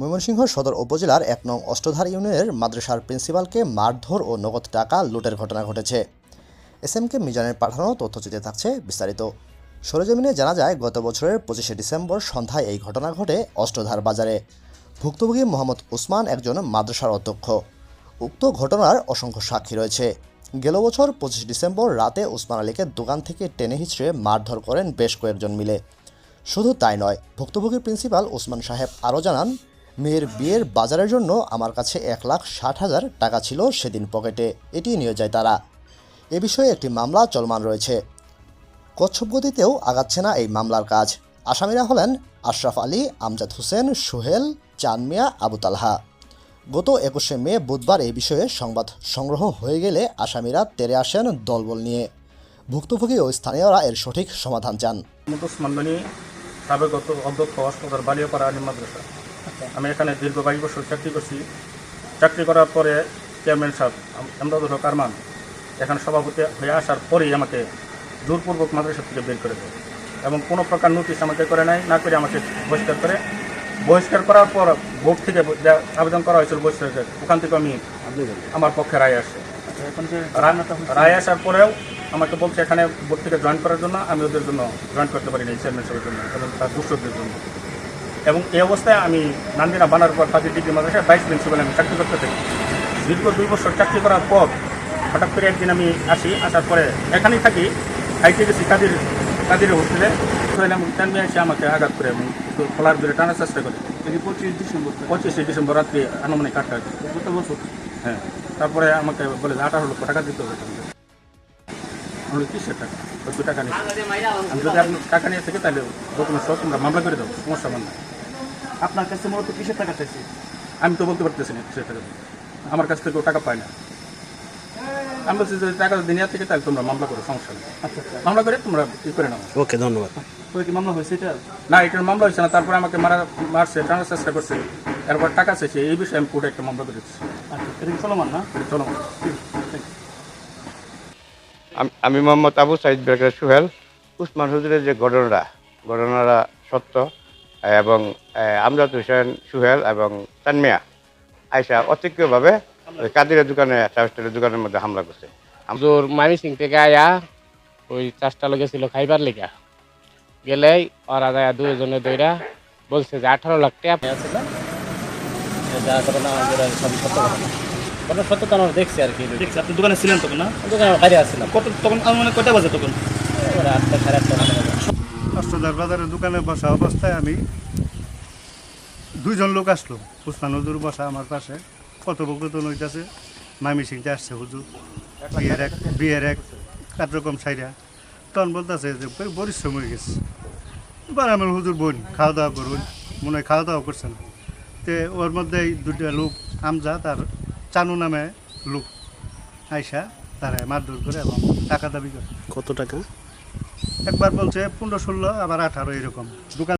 ময়মনসিংহ সদর উপজেলার এক নং অষ্টধার ইউনিয়নের মাদ্রাসার প্রিন্সিপালকে মারধর ও নগদ টাকা লুটের ঘটনা ঘটেছে। এস এম কে মিজানের পাঠানো তথ্যচিত্রে থাকছে বিস্তারিত। সরেজমিনে জানা যায়, গত বছরের পঁচিশে ডিসেম্বর সন্ধ্যায় এই ঘটনা ঘটে অষ্টধার বাজারে। ভুক্তভোগী মোহাম্মদ উসমান একজন মাদ্রাসার অধ্যক্ষ। উক্ত ঘটনার অসংখ্য সাক্ষী রয়েছে। গেল বছর পঁচিশ ডিসেম্বর রাতে উসমান আলীকে দোকান থেকে টেনে হিচড়ে মারধর করেন বেশ কয়েকজন মিলে। শুধু তাই নয়, ভুক্তভোগীর প্রিন্সিপাল ওসমান সাহেব আরও জানান মেয়ের বিয়ের বাজারের জন্য আমার কাছে এক লাখ ষাট হাজার টাকা ছিল সেদিন পকেটে। এটি নিয়ে যায় তারা। এ বিষয়ে একটি মামলা চলমান রয়েছে। কচ্ছপ গতিতেও আগাচ্ছে না এই মামলার কাজ। আসামিরা হলেন আশরাফ আলী, আমজাদ হোসেন, সোহেল, চানমিয়া, আবু তালহা। গত একুশে মে বুধবার এই বিষয়ে সংবাদ সংগ্রহ হয়ে গেলে আসামিরা তেরে আসেন দলবল নিয়ে। ভুক্তভোগী ও স্থানীয়রা এর সঠিক সমাধান চান। সাবেক অধ্যক্ষ বালিয়াপাড়া আলিম মাদ্রাসা। আমি এখানে দীর্ঘ বাইশ বছর চাকরি করছি। চাকরি করার পরে চেয়ারম্যান সাহেব আমদাদুল হক আরমান এখানে সভাপতি হয়ে আসার পরেই আমাকে জোরপূর্বক মাদ্রাসা থেকে বের করে দেয়। এবং কোনো প্রকার নোটিশ আমাকে করে নাই, না করে আমাকে বহিষ্কার করে। বহিষ্কার করার পর বোর্ড থেকে আবেদন করা হয়েছিল বহিষ্কার ওখান থেকে আমি আমার পক্ষে রায় আসে। রায় আসার পরেও আমাকে বলছে, এখানে বোর্ড থেকে জয়েন করার জন্য, আমি ওদের জন্য জয়েন করতে পারিনি চেয়ারম্যান সাহেবের জন্য এবং তার দুষ্টদের জন্য। এবং এই অবস্থায় আমি নান্দিনা বানার পর ফাজিল ডিগ্রি মাদ্রাসায় বাইশ প্রিন্সিপাল আমি চাকরি করতে থাকি। দীর্ঘ দুই বছর চাকরি করার পর হঠাৎ করে একদিন আমি আসি আসার পরে এখানেই থাকি খাইতে গেছি কাদির কাদির হোস্টেলে। এবং চানমি এসে আমাকে আঘাত করে এবং খোলার দূরে টানার চেষ্টা করে। পঁচিশ ডিসেম্বর পঁচিশে ডিসেম্বর রাত্রি আনুমানিক আটটা গত বছর? হ্যাঁ তারপরে আমাকে বলে যে আঠারো লক্ষ টাকা দিতে হবে তোমাকে। আমি কিসের টাকা? নিয়ে আমি যদি আপনি টাকা নিয়ে থেকে তাহলে ডকুমেন্ট সব তোমরা মামলা করে দাও সমস্যা মানে আপনার কাছে মূলত কিসের টাকা চাইছে? আমি তো বলতে পারতেছি না কিসের টাকা আমার কাছ থেকে কেউ টাকা পায় না। আমি বলছি যে টাকা যদি নেওয়া থেকে তাহলে তোমরা মামলা করো সমস্যা নেই। আচ্ছা আচ্ছা। মামলা করে তোমরা ই করে নাও। ওকে ধন্যবাদ। তো কি মামলা হয়েছে এটা? না এটার মামলা হয়েছে না তারপরে আমাকে মারা মারছে টানার চেষ্টা করছে। এরপর টাকা চাইছে এই বিষয়ে আমি কোর্টে একটা মামলা করেছি আচ্ছা এটা কি চলমান না? চলো আম- আমি মোহাম্মদ আবু সাইদ বেকার সুহেল উসমান হুজুরের যে ঘটনাটা ঘটনাটা সত্য এবং আমজাদ হোসেন সুহেল এবং তানমিয়া। আয়সা অতিক্রভাবে ওই কাদিরের দোকানে চাষটের দোকানের মধ্যে হামলা করছে। জোর মামি সিং থেকে আয়া ওই চাষটা লোকে ছিল খাইবার লেগা। গেলে ওরা যায় দুজনে দইরা বলছে যে আঠারো লাখ টাকা আছে না? যা ঘটনা আমাদের সবই সত্য ঘটনা ঘটনা সত্যতা আমরা দেখছি আর কি। দেখছি আপনি দোকানে ছিলেন তখন না? দোকানে বাইরে আসছিলাম কত তখন মানে কয়টা বাজে তখন? আটটা সাড়ে আটটা বাজে অষ্টদার বাজারের দোকানে বসা অবস্থায় আমি দুইজন লোক আসলো। উসমান হুজুর বসা আমার পাশে। কথোপকথন হইতেছে মামি সিংতে আসছে, হুজুর। বিয়ের এক বিয়ের এক কার্যক্রম সাইরা। তখন বলতেছে যে "পরি- পরিশ্রম হয়ে গেছে। এবার আমার হুজুর বোন, খাওয়া দাওয়া করুন। মনে হয় খাওয়া দাওয়া করছে না। তে ওর মধ্যেই দুটা লোক আমজাদ আর চানু নামে লোক আইসা তারা মারধর করে এবং টাকা দাবি করে। কত টাকা? একবার বলছে পনেরো ষোলো আবার আঠারো এরকম। দোকান